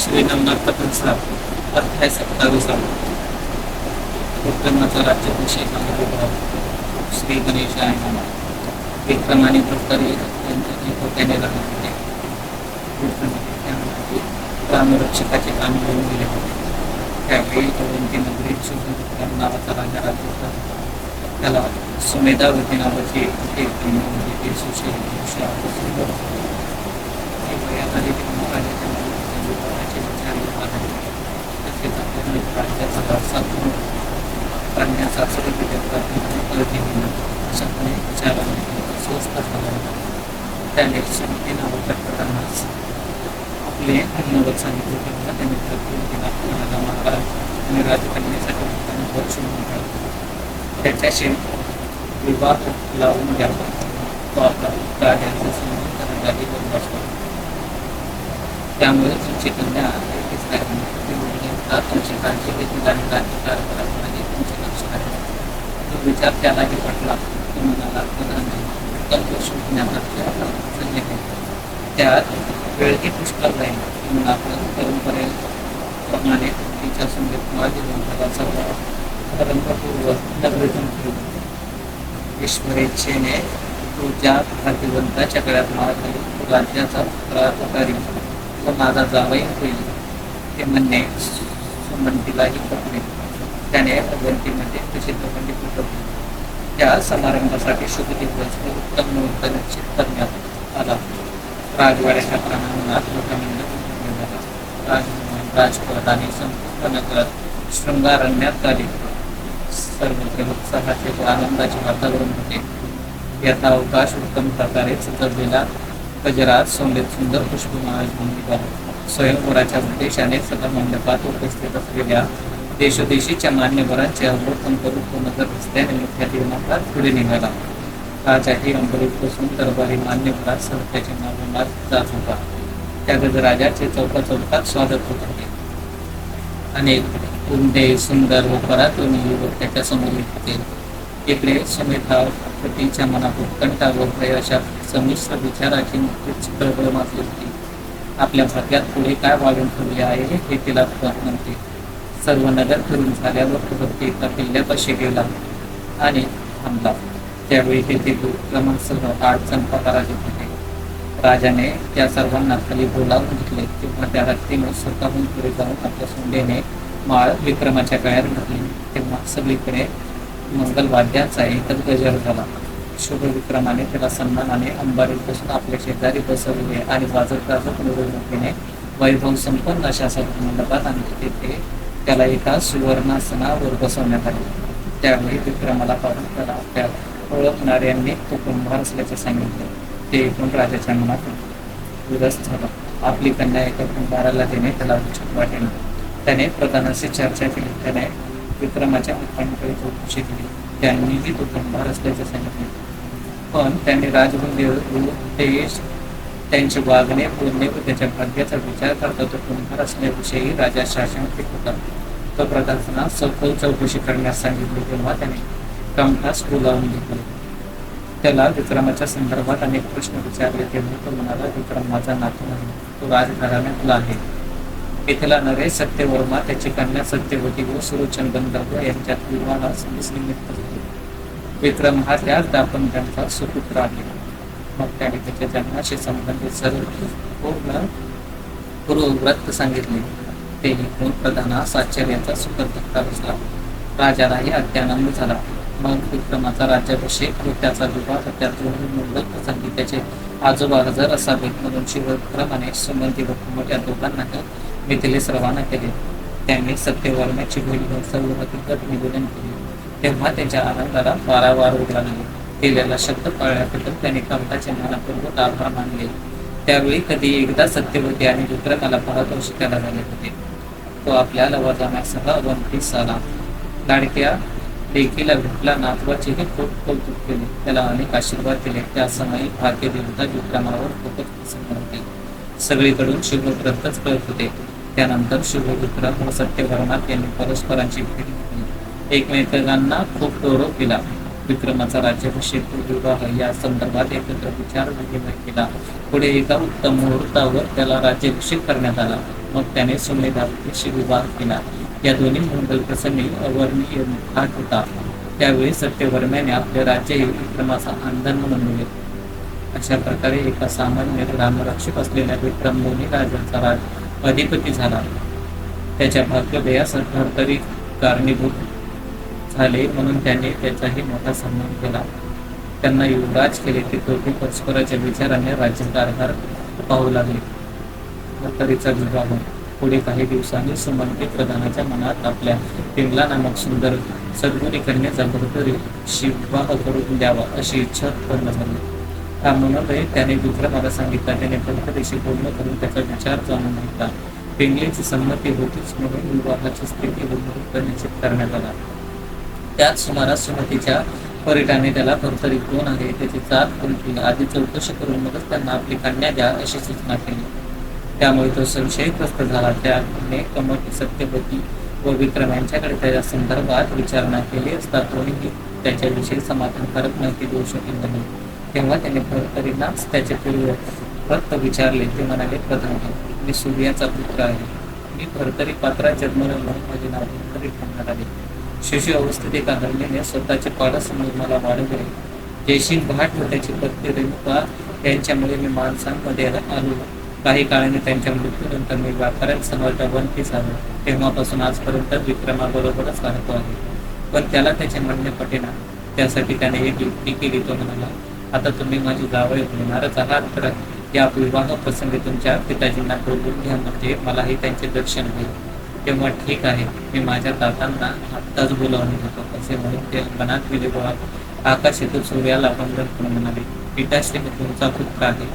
श्री नवनाथ प्रसाद अध्याय सत्तावीसावा विक्रमाचा राज्याभिषेक अनुभव श्री गणेशाय नमः विक्रमाने प्रकारे अत्यंत होत्याने राहत होते विक्रमाने त्यामध्ये रामरक्षकाचे काम घेऊन गेले होते त्यावेळी अवंती नगरीत शुभविक्रम नावाचा राजा राज्य होता त्याला सुमेधावती नावाची एक म्हणजे ते सुशील पुरुष आहे, सुंदर होते. ते वयात आले तेव्हा राजाच्या मनात विवाहाचे विचार येऊ लागले. तसेच आपल्या राज्याचा वारसा म्हणून करण्याचा सर्व कळते अशापणे विचाराने स्वस्त झाला होता. त्याने सुमती नावाच्या प्रधानास आपले अनुमत सांगितले तेव्हा त्यांनी प्रकृती केला कोणाला महाराज आणि राजकन्यासाठी त्यांना वर्ष मिळालं त्याच्याशी विवाह लावून घ्यावा तो आपला गाड्यांचा संबंध राजाही बनला असतो त्यामुळे तुमची कन्या एकटीच राहिली. ती तुमची काळजी घेतील आणि राज्यकार करायला तुमचे लक्ष आहे तो विचार त्यालाही पटला. तो म्हणाला "प्रधान नाही, उत्तम गोष्ट त्यात वेळही पुष्कळ राहील म्हणून आपण परंपरेप्रमाणे तिच्या संगीत माझी परंपरापूर्वक नगरीतून फिरू ईश्वरेच्छेने तुझ्या भाग्यवंताच्या गळ्यात माळ घाली राज्याचा प्राधिकारी व माझा जावई होईल. हे म्हणणे सुमंतीलाही पटले. त्याने अगंतीमध्ये प्रसिद्ध पंडित उठवले त्या समारंभासाठी शुभ दिवस व उत्तम मुहूर्त निश्चित करण्यात आला. राजवाड्याच्या प्रांगणात लोकांना राजभवन राजपद आणि संपूर्ण नगरात शृंगारण्यात आले. सर्वत्र उत्साहाचे व आनंदाचे वातावरण होते याचा अवकाश उत्तम प्रकारे सजवलेला गजरात सोंडेत सुंदर पुष्पमाळ भूमिका निघाला स्वयंवराच्या उद्देशाने सदर मंडपात उपस्थित असलेल्या देशोदेशीच्या मान्यवरांचे अवलोकन करून तो नगर रस्त्याने मोठ्या दिवनात पुढे निघाला राजाही अंबरीत बसून दरबारी मान्यवरात सह त्याचे मागोमाग जात होता त्या गजराजाचे चौका चौकात स्वागत होत होते अनेक उमदे सुंदर व पराक्रमी युवक त्याच्यासमोर येतील इकडे सुमेधा पतीच्या मनात उत्कंठा व भय अशा संमिश्र विचाराची नुकतीच कळकळ माजली होती. आपल्या भाग्यात पुढे काय वाढून ठेवले आहे हे तिला कळत नव्हते सर्व नगर फिरून झाल्यावर भक्ती एका किल्ल्यापाशी गेला आणि थांबला. त्यावेळी तेथे विक्रमासह आठ चंपा राजत होते. राजाने त्या सर्वांना खाली बोलावून घेतले तेव्हा त्या हत्तीने स्वतःहून पुढे जाऊन आपल्या सोंडेने माळ विक्रमाच्या गळ्यात घातली. तेव्हा सगळीकडे मंगलवाद्याचा एकच गजर झाला. शुभ विक्रमाने त्याला सन्मानाने अंबारीत बसून आपल्या शेजारी बसवले आणि वाजत गाजत वैभव संपन्न अशा मंडपात आणले. तेथे त्याला एका सुवर्णासनावर बसवण्यात आले. त्यावेळी विक्रमाला पाहून त्याला त्या ओळखणाऱ्यांनी तो कुंभार असल्याचे सांगितले. ते एकूण राजाच्या मनात उदास झाला. आपली कन्या एका कुंभाराला देणे त्याला उचित वाटेल त्याने प्रधानाशी चर्चा केली. त्याने विक्रमाच्या पप्पांकडे चौकशी केली त्यांनीही तो कुंभार असल्याचे सांगितले. पण त्यांनी राजभूमी त्यांचे वागणे बोलणे व त्याच्या भाग्याचा विचार करता तो कुंभार असल्याविषयी राजा शासन होता. तो प्रधानांना सखोल चौकशी करण्यास सांगितली तेव्हा त्याने कंठास बोलावून घेतले. त्याला विक्रमाच्या संदर्भात अनेक प्रश्न विचारले. तेव्हा तो म्हणाला विक्रम माझा नातू नाही तो राजघराण्यातला आहे. मिथिला नरे सत्यवर्मा त्याची कन्या सत्यवती व सुरोचन गंधर्व यांच्यात विवाह निमित्त झाले. विक्रम हा त्याच दापंत्यांचा सुपुत्र आहे. मग त्याने त्याच्या जन्माशी संबंधित सर्व पूर्ण पूर्वव्रत सांगितले. ते ऐकून प्रधानास आश्चर्याचा सुखद धक्का बसला. राजालाही अत्यानंद झाला. मग विक्रमाचा राज्याभिषेक व त्याचा विवाह त्या दोन्ही मुंबई प्रसंगी त्याचे आजोबा हजर असावेत म्हणून शिवक्रमाने सुमंती व कुमट या दोघांनाही मिथिलेस रवाना केले. त्यांनी सत्यवर्माची भूल घेऊन सर्व हकीकत निवेदन केले. तेव्हा त्यांच्या आनंदाला वारावार उडला नाही केलेला शब्द पाळल्याबद्दल त्याने कमताचे मनापूर्वक आभार मानले. त्यावेळी कधी एकदा सत्यवती आणि विक्रमाला पाहत शिकायला झाले होते. तो आपल्या लवाजाण्यासह अवंतीस आला लाडक्या लेकीला भेटला नातवाचेही खूप कौतुक केले. त्याला अनेक आशीर्वाद दिले. त्या समयी भाग्य देवता विक्रमावर खूपच प्रसन्न होते. सगळीकडून शुभव्रतच कळत होते. त्यानंतर शुभविक्रम व सत्यवर्मात यांनी परस्परांची भेट घेतली. एकमेकांना खूप गौरव केला. विक्रमाचा राज्याभिषेक विवाह या संदर्भात एकत्र विचार विनिमय केला. पुढे एका उत्तम मुहूर्तावर त्याला राज्याभिषेक करण्यात आला. मग त्याने सुमेधाशी विवाह केला. या दोन्ही मंगल प्रसंगी अवर्णीय घाट होता. त्यावेळी सत्यवर्म्याने आपले राज्य हे विक्रमाचा अंधन म्हणून दिले अशा प्रकारे एका सामान्य ग्रामरक्षक असलेल्या विक्रम दोन्ही राजांचा राज अधिपती झाला. त्याच्या भाग्योदयास तरी कारणीभूत झाले म्हणून त्याने त्याचाही मोठा सन्मान केला. त्यांना युवराज केले ते दोघे परस्पराच्या विचाराने राज्यकारभार पाहू लागले. भर्तरीचा विवाह पुढे काही दिवसांनी सुमंती प्रधानाच्या मनात आपल्या पिंगला नामक सुंदर सद्गुणी कन्याचा भरतरी विवाह करून द्यावा अशी इच्छा उत्पन्न झाली. हा मनोदय त्याने मला सांगितला त्याने पंतदेशी पूर्ण करून त्याचा विचार जाणून घेतला. पेंगलेची संमती होतीच म्हणून विवाहाची स्थिती होऊन निश्चित करण्यात आला. त्याच सुमारास सुमतीच्या परिटाने त्याला भरतरी कोण आहे त्याची जात कोणती आधी चौकशी करून मगच त्यांना आपली कन्या द्या अशी सूचना केली. त्यामुळे तो संशयग्रस्त झाला. त्याने कमटी सत्यपती व विक्रम यांच्याकडे त्याच्या संदर्भात विचारणा केली असता कोणीही त्याच्याविषयी समाधानकारक माहिती देऊ शकेल नाही. तेव्हा त्याने भरतरीनाच त्याचे पूर्ववृत्त विचारले. ते म्हणाले प्रधान मी सूर्याचा पुत्र आहे. मी भरतरी पात्रात जन्मला म्हणून माझे नाव भरतरी ठेवण्यात आले शिशु अवस्थेत एका हरणीने स्वतःचे पाडसमोर मला वाढवले. जयसिंग भाट व त्याची पत्नी रेणुका यांच्यामुळे मी माणसांमध्ये आलो. काही काळाने त्यांच्या मृत्यूनंतर मी व्यापाऱ्यांसमोर वंती झालो. तेव्हापासून आजपर्यंत विक्रमाबरोबरच राहतो आहे. पण त्याला त्याचे म्हणणे पटेना. त्यासाठी त्याने एक युक्ती केली तो म्हणाला आता तुम्ही माझी जावळ होणारच आहात. तर या विवाह प्रसंगी तुमच्या पिताजींना बोलवून घ्या. म्हणजे मलाही त्यांचे दर्शन होईल. तेव्हा ठीक आहे. मी माझ्या दादांना आत्ताच बोलावून घेतो. असे म्हणून ते मनात गेले व आकाश सूर्याला वंदन करून म्हणाले पिताश्री मी तुमचा पुत्र आहे.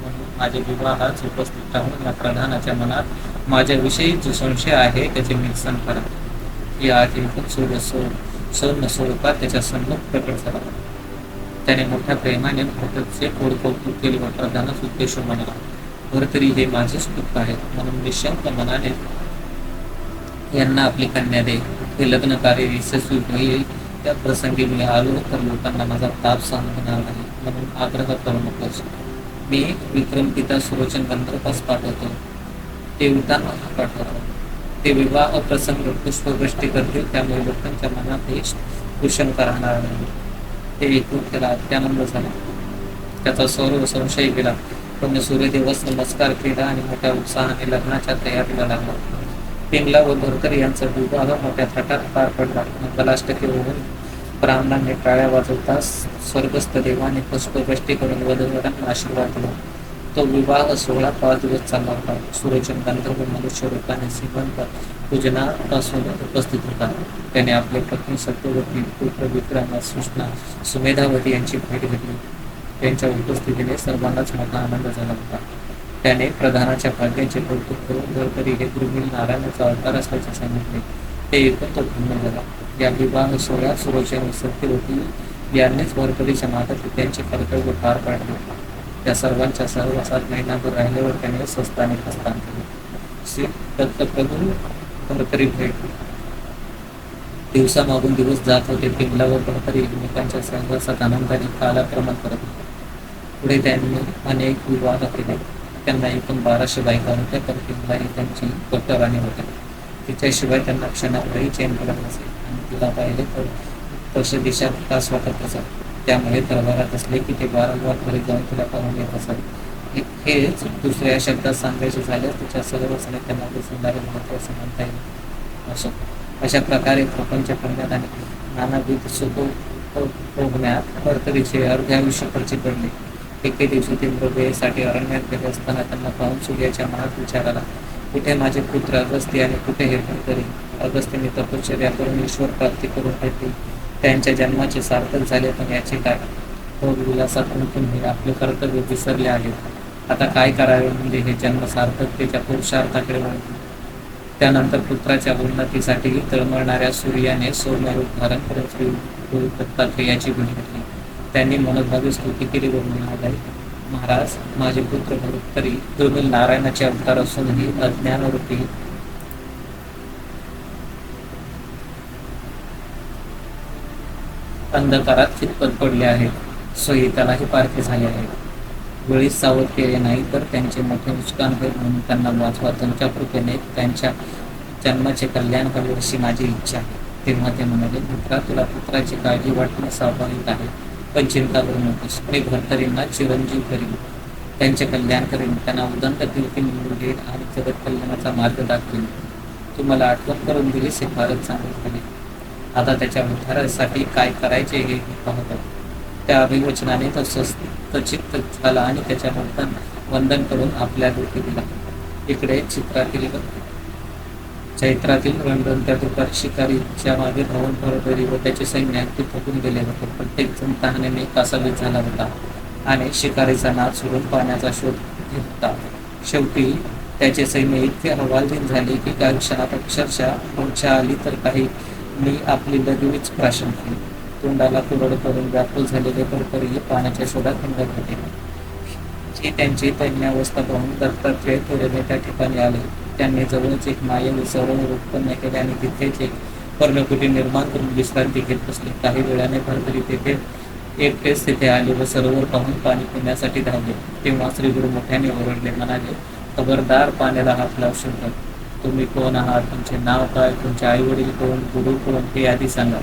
म्हणून माझ्या विवाहात उपस्थित राहून या प्रधानाच्या मनात माझ्याविषयी जो संशय आहे त्याचे निरसन करा. या आधी सूर्य सो सौन स्वरूपात त्याच्या सन्मुख प्रकट झाला. त्याने मोठ्या प्रेमाने भरतचे पोड कौतुक केले. व प्रधानच उद्देश म्हणाला भरतरी हे माझेच दुःख आहेत म्हणून निशंक मनाने यांना आपली कन्या दे. हे लग्न कार्य यशस्वी होईल. त्या प्रसंगी मी आलो तर लोकांना माझा ताप सहन होणार नाही. म्हणून आग्रह करू नकोस. मी विक्रम पिता सुरोचन गंधर्वास पाठवतो. ते उताना पाठवतो. ते विवाह प्रसंग पुष्पवृष्टी करतील. त्यामुळे लोकांच्या मनात हे राहणार नाही. ते ऐकून त्याला अत्यानंद झाला. त्याचा सर्व संशय गेला पण सूर्यदेवस नमस्कार केला आणि मोठ्या उत्साहाने लग्नाच्या तयारीला लागला. पिंगला व भरकर यांचा विवाह मोठ्या थाटात पार पडला. मंगलाष्टके होऊन ब्राह्मणांनी टाळ्या वाजवताच स्वर्गस्थ देवाने पुष्पवृष्टी करून वधूवरांना आशीर्वाद दिला. तो विवाह सोहळा पाच दिवस चालला होता. सूर्यचंद गंधर्व मनुष्य रूपाने श्रीमंत पूजनापासून उपस्थित होता. त्याने आपली पत्नी सत्यवती पुत्र विक्रम सुष्णा सुमेधावती यांची भेट घेतली. त्यांच्या उपस्थितीने सर्वांनाच मोठा आनंद झाला होता. त्याने प्रधानाच्या भाग्याचे कौतुक करून गडकरी हे दुर्मिळ नारायणाचा अवतार असल्याचे सांगितले. ते ऐकून तो धन्य झाला. या विवाह सोहळ्यात सुरक्षा सत्यवती यांनीच गडकरीच्या माता पित्यांचे कर्तव्य पार पाडले. त्या सर्वांच्या सहवासात महिनाभर राहिल्यावर त्याने स्वस्ताने प्रस्थान केले. श्री दत्तप्रभू भेट. दिवसामागून दिवस जात होते पिंगला व गडकरी एकमेकांच्या सहवासात आनंदाने कालाक्रमण करत होते पुढे त्यांनी अनेक विवाह केले. त्यांना एकूण बाराशे बायका होत्या तर पिंगलाही त्यांची डॉक्टराणी होत्या तिच्याशिवाय त्यांना क्षणावरही चैन पडत नसे. आणि तिला पाहिले तर तसे दिशा त्रास वाटत असत त्यामुळे दरबारात असले की ते वारंवार घरी जाऊन तिला पाहून येत असत. हेच दुसऱ्या शब्दात सांगायचे झाल्यास तिच्या सर्व त्यांना दिसणारे महत्त्व असं म्हणता येईल. असो. अशा प्रकारे प्रपंच करण्यात आणि नानाविध सुख भोगण्यात भरतरीचे अर्धे आयुष्य खर्च पडले. एके दिवशी ते मृगयेसाठी अरण्यात गेले असताना त्यांना पाहून सूर्याच्या मनात विचार आला. कुठे माझे पुत्र अगस्ती आणि कुठे हे भरतरी अगस्तीने तपश्चर्या करून ईश्वर प्राप्ती करून घेतली त्यांच्या जन्माचे सार्थक झाले पण याचे काय? हो विलासातून तुम्ही आपले कर्तव्य विसरले आहेत. आता काय करावे? म्हणजे हे जन्म सार्थकतेच्या पुरुषार्थाकडे वळले त्यानंतर पुत्राच्या उन्नतीसाठी तळमळणाऱ्या सूर्याने सोमरूप धारण करत श्री याची दत्तात्रेयाची घेतली. त्यांनी मनोभावी स्तुती केली व म्हणाले महाराज माझे पुत्र तरी दुर्मिळ नारायणाचे अवतार असूनही अज्ञानरूपी अंधकारात चितपत पडले आहेत. सोयीतालाही पारखे झाले आहेत. वेळीच सावध केले नाही तर त्यांचे मोठे नुकसान होईल म्हणून त्यांना वाचवा. तुमच्या कृपेने त्यांच्या जन्माचे कल्याण करावे अशी माझी इच्छा आहे. तेव्हा ते म्हणाले मित्रा तुला पुत्राची काळजी वाटणे स्वाभाविक आहे. पण चिंता करू नकोस. मी भरतरींना चिरंजीव करीन. त्यांचे कल्याण करीन. त्यांना उदंत कीर्ती निवडून घेईन आणि जगत कल्याणाचा मार्ग दाखवेन. तुम्हाला आठवण करून दिली हे चांगली झाली आता त्याच्या उद्धारासाठी काय करायचे हे पाहतो. त्या अभिवचनाने तो स्वस्त चित्त झाला आणि त्याच्या वंदन वंदन करून आपल्या डोके दिला. इकडे चित्रातील चैत्रातील रणदंत्या दुपार शिकारीच्या मागे भवन भरभरी व त्याचे सैन्य ते थकून गेले होते. प्रत्येक जण तहानेने कासावीस झाला होता आणि शिकारीचा नाद सोडून पाण्याचा शोध घेत होता. शेवटी त्याचे सैन्य इतके हवालदिन झाले की काही क्षणात अक्षरशः मोर्चा आली तर काही मी आपली लगेच प्राशन केली. तोंडाला कुरड करून व्याकुल झालेले भरभरी पाण्याच्या शोधात हिंडत होते. जी त्यांची दैन्यावस्था पाहून दत्तात्रय थोडेने त्या ठिकाणी आले. त्यांनी जवळच एक मायेने सरोवर उत्पन्न केले आणि तिथेच एक पर्णकुटी निर्माण करून विश्रांती घेत बसले. काही वेळाने भरभरी तेथे एकटेच तिथे आले व सरोवर पाहून पाणी पिण्यासाठी धावले. तेव्हा श्री गुरु मोठ्याने ओरडले म्हणाले खबरदार पाण्याला हात लावू शकतात तुम्ही कोण आहात? तुमचे नाव काय? तुमचे आई वडील कोण? गुरु कोण? हे आधी सांगा.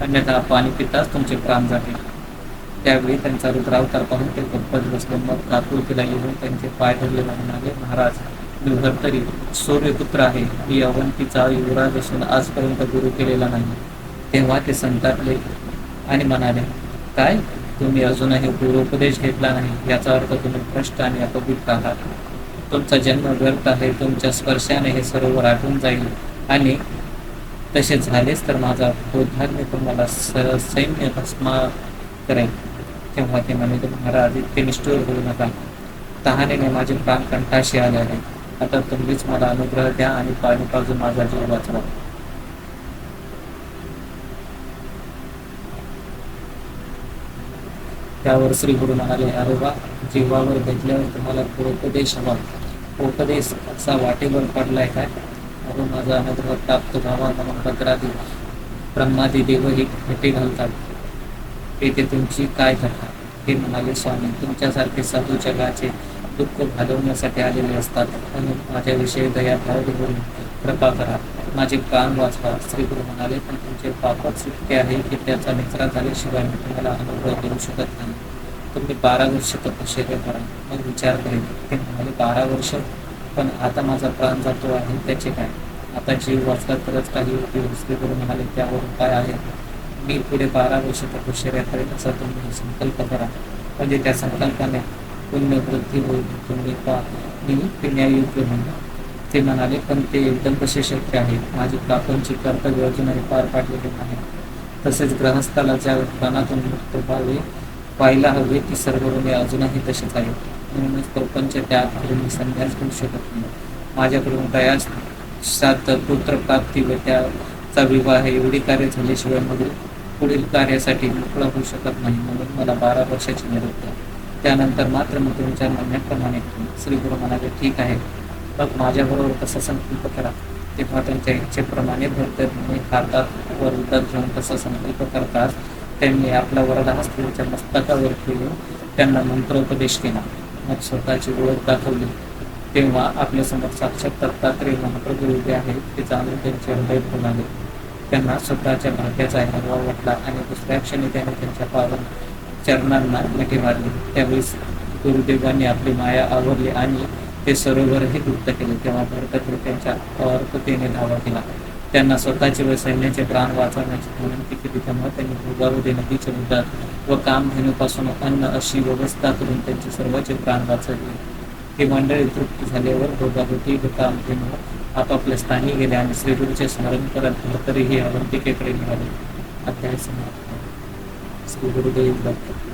अन्यथा पाणी पिताच तुमचे प्राण जातील त्यावेळी त्यांचा रुद्रावतार पाहून ते गप्पत बसले. मग काकुळतीला येऊन त्यांचे पाय धरले म्हणाले महाराज मी भरतरी सूर्यपुत्र आहे. मी अवंतीचा युवराज असून आजपर्यंत गुरु केलेला नाही. तेव्हा ते संतापले आणि म्हणाले काय? तुम्ही अजूनही गुरुपदेश घेतला नाही. याचा अर्थ तुम्ही भ्रष्ट आणि अपवित्र आहात. तुमचा जन्म व्यर्थ आहे तुमच्या स्पर्शाने हे सरोवर आठवून जाईल. आणि तसे झालेच तर माझा क्रोधाग्नी तुम्हाला स सैन्य भस्मा करेल. तेव्हा ते म्हणाले महाराज इतके निष्ठुर होऊ नका. तहानेने माझे प्राण कंठाशी आले आहे आता तुम्हीच मला अनुग्रह द्या आणि पाणी पाजून माझा जीव वाचवा. त्यावर श्री गुरु म्हणाले अरे वा जीवावर घेतल्यावर तुम्हाला उपदेश हवा. उपदेश असा वाटेवर पडलाय काय? अहो माझा अनुग्रह प्राप्त व्हावा म्हणून भद्रादी ब्रह्मादी देवही भेटी घालतात. तेथे तुमची काय कथा हे म्हणाले स्वामी. तुमच्यासारखे साधू जगाचे दुःख घालवण्यासाठी आलेले असतात. म्हणून माझ्याविषयी दया भाव घेऊन कृपा करा माझे प्राण वाचवा श्री गुरु म्हणाले पण तुमचे पापच इतके आहे की त्याचा निचरा झाल्याशिवाय मी तुम्हाला अनुभव देऊ शकत नाही. तुम्ही बारा वर्ष तपश्चर्या करा. मग विचार करेन ते म्हणाले बारा वर्ष? पण आता माझा प्राण जातो आहे त्याचे काय? आता जीव वाचला तरच काही उपयोग. श्री गुरु म्हणाले त्यावर काय आहे. मी पुढे बारा वर्ष तपश्चर्या करेन असा तुम्ही संकल्प करा. म्हणजे त्या संकल्पाने पुण्य वृद्धी होईल. तुम्ही पा मी पिण्यायोग्य म्हणून ते म्हणाले पण ते एकदम कसे शक्य आहे माझी प्रापंची कर्तव्य अजूनही पार पाडलेले नाही तसेच ग्रहस्थाला ज्या प्राणातून मुक्त व्हावे व्हायला हवे ती सर्व ऋणे अजूनही तशीच आहेत. म्हणूनच प्रपंच त्याग मी संन्यास घेऊ शकत नाही. माझ्याकडून दयाच श्राद्ध पुत्रप्राप्ती व त्याचा विवाह एवढी कार्य झाल्याशिवाय मग पुढील कार्यासाठी मोकळा होऊ शकत नाही म्हणून मला बारा वर्षाची निरोप द्या. त्यानंतर मात्र मी तुमच्या म्हणण्याप्रमाणे श्री गुरु म्हणाले ठीक आहे. मग माझ्याबरोबर कसा संकल्प करा. तेव्हा त्यांच्या इच्छेप्रमाणे भरतने हातात वर उदर घेऊन तसा संकल्प करताच त्यांनी आपला वरदा त्यांच्या मस्तकावर ठेवून त्यांना मंत्रोपदेश केला. मग स्वतःची ओळख दाखवली. तेव्हा आपल्यासमोर साक्षात दत्तात्रय महाप्रभू उभे आहेत. ते जाणून त्यांचे हृदय फुलाले. त्यांना स्वतःच्या भाग्याचा हरवा वाटला आणि दुसऱ्या क्षणी त्याने त्यांच्या पावन चरणांना मिठी मारली. त्यावेळेस गुरुदेवांनी आपली माया आवरली आणि ते सरोवरही गुप्त केले. तेव्हा भरतपुर त्यांच्या अर्थतेने धावा केला. त्यांना स्वतःचे व सैन्याचे प्राण वाचवण्याची विनंती केली. तेव्हा त्यांनी भोगावधी नदीचे उद्धार व कामधेनूपासून अन्न अशी व्यवस्था करून त्यांचे सर्वांचे प्राण वाचवले. हे मंडळी तृप्त झाल्यावर भोगावती व कामधेनू आपापल्या स्थानी गेले आणि श्रीगुरूचे स्मरण करत भरतरीही अवंतिकेकडे निघाले. अध्याय समाप्त. श्री गुरुदेव दत्त